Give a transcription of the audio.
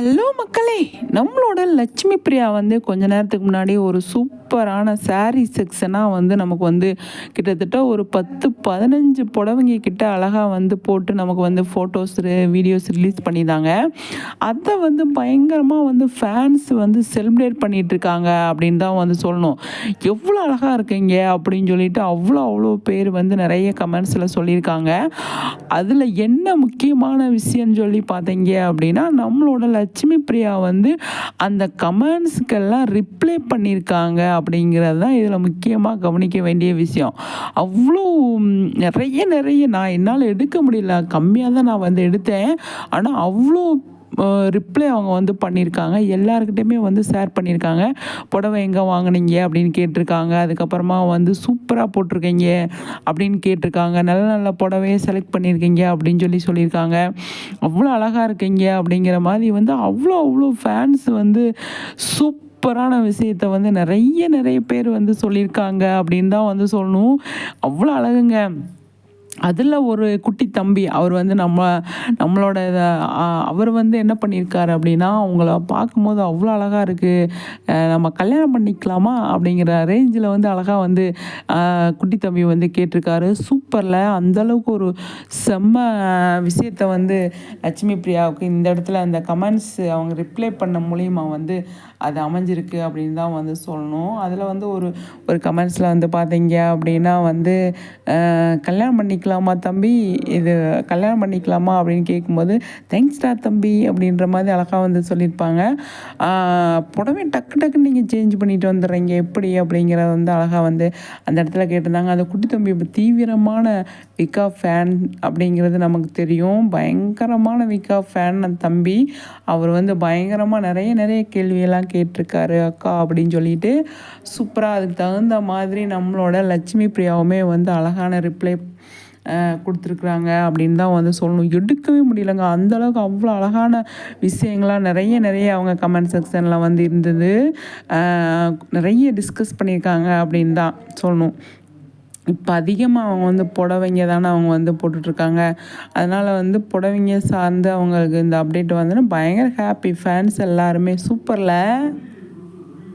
Hello மக்களே நம்மளோட லட்சுமி பிரியா வந்து கொஞ்ச நேரத்துக்கு முன்னாடி ஒரு சூப் சூப்பரான சாரீ செக்ஷனாக வந்து நமக்கு வந்து கிட்டத்தட்ட ஒரு பத்து பதினஞ்சு புடவைங்க கிட்ட அழகாக வந்து போட்டு நமக்கு வந்து ஃபோட்டோஸ் வீடியோஸ் ரிலீஸ் பண்ணியிருந்தாங்க. அதை வந்து பயங்கரமாக வந்து ஃபேன்ஸ் வந்து செலிப்ரேட் பண்ணிகிட்ருக்காங்க அப்படின்னு தான் வந்து சொல்லணும். எவ்வளோ அழகாக இருக்கீங்க அப்படின்னு சொல்லிட்டு அவ்வளோ அவ்வளோ பேர் வந்து நிறைய கமெண்ட்ஸில் சொல்லியிருக்காங்க. அதில் என்ன முக்கியமான விஷயம்னு சொல்லி பார்த்தீங்க அப்படின்னா நம்மளோட லட்சுமி பிரியா வந்து அந்த கமெண்ட்ஸ்க்கெல்லாம் ரிப்ளை பண்ணியிருக்காங்க அப்படிங்கிறது தான் இதில் முக்கியமாக கவனிக்க வேண்டிய விஷயம். அவ்வளோ நிறைய நிறைய நான் என்னால் எடுக்க முடியல. கம்மியாக தான் நான் வந்து எடுத்தேன். ஆனால் அவ்வளோ ரிப்ளை அவங்க வந்து பண்ணியிருக்காங்க எல்லாருக்கிட்டையுமே வந்து ஷேர் பண்ணியிருக்காங்க புடவை எங்கே வாங்குனீங்க அப்படின்னு கேட்டிருக்காங்க. அதுக்கப்புறமா வந்து சூப்பராக போட்டிருக்கீங்க அப்படின்னு கேட்டிருக்காங்க. நல்ல நல்ல புடவையை செலக்ட் பண்ணியிருக்கீங்க அப்படின்னு சொல்லி சொல்லியிருக்காங்க அவ்வளோ அழகாக இருக்கீங்க அப்படிங்கிற மாதிரி வந்து அவ்வளோ அவ்வளோ ஃபேன்ஸ் வந்து சூப்பரான விஷயத்த வந்து நிறைய நிறைய பேர் வந்து சொல்லியிருக்காங்க அப்படின்னு தான் வந்து சொல்லணும். அவ்வளோ அழகுங்க. அதில் ஒரு குட்டி தம்பி அவர் வந்து நம்ம நம்மளோட இதை அவர் வந்து என்ன பண்ணியிருக்காரு அப்படின்னா அவங்கள பார்க்கும்போது அவ்வளோ அழகாக இருக்குது நம்ம கல்யாணம் பண்ணிக்கலாமா அப்படிங்கிற ரேஞ்சில் வந்து அழகாக வந்து குட்டி தம்பி வந்து கேட்டிருக்காரு. சூப்பரில் அந்தளவுக்கு ஒரு செம்ம விஷயத்த வந்து லட்சுமி பிரியாவுக்கு இந்த இடத்துல அந்த கமெண்ட்ஸ் அவங்க ரிப்ளை பண்ண மூலிமா வந்து அது அமைஞ்சிருக்கு அப்படின்னு தான் வந்து சொல்லணும். அதில் வந்து ஒரு ஒரு கமெண்ட்ஸில் வந்து பார்த்தீங்க அப்படின்னா வந்து கல்யாணம் பண்ணிக்கலாமா தம்பி? இது கல்யாணம் பண்ணிக்கலாமா அப்படின்னு கேட்கும்போது தேங்க்ஸ்டா தம்பி அப்படின்ற மாதிரி அழகாக வந்து சொல்லியிருப்பாங்க. புடவை டக்கு டக்குன்னு நீங்கள் சேஞ்ச் பண்ணிட்டு வந்துடுறீங்க. எப்படி அப்படிங்கிறத வந்து அழகாக வந்து அந்த இடத்துல கேட்டிருந்தாங்க. அந்த குட்டி தம்பி தீவிரமாக பயங்கரமான விகா ஃபேன் அப்படிங்கிறது நமக்கு தெரியும். பயங்கரமான விகா ஃபேன் அந்த தம்பி. அவர் வந்து பயங்கரமாக நிறைய நிறைய கேள்வியெல்லாம் கேட்டிருக்காரு. அக்கா அப்படின்னு சொல்லிட்டு சூப்பராக அதுக்கு தகுந்த மாதிரி நம்மளோட லட்சுமி பிரியாவுமே வந்து அழகான ரிப்ளை கொடுத்துருக்குறாங்க அப்படின்னு தான் வந்து சொல்லணும். எடுக்கவே முடியலங்க. அந்தளவுக்கு அவ்வளோ அழகான விஷயங்கள்லாம் நிறைய நிறைய அவங்க கமெண்ட் செக்ஷனில் வந்து இருந்தது. நிறைய டிஸ்கஸ் பண்ணியிருக்காங்க அப்படின்னு தான் சொல்லணும். இப்போ அதிகமாக அவங்க வந்து புடவைங்க தானே அவங்க வந்து போட்டுட்ருக்காங்க. அதனால் வந்து புடவைங்க சார்ந்து அவங்களுக்கு இந்த அப்டேட் வந்து பயங்கர ஹாப்பி ஃபேன்ஸ் எல்லாருமே. சூப்பரில்?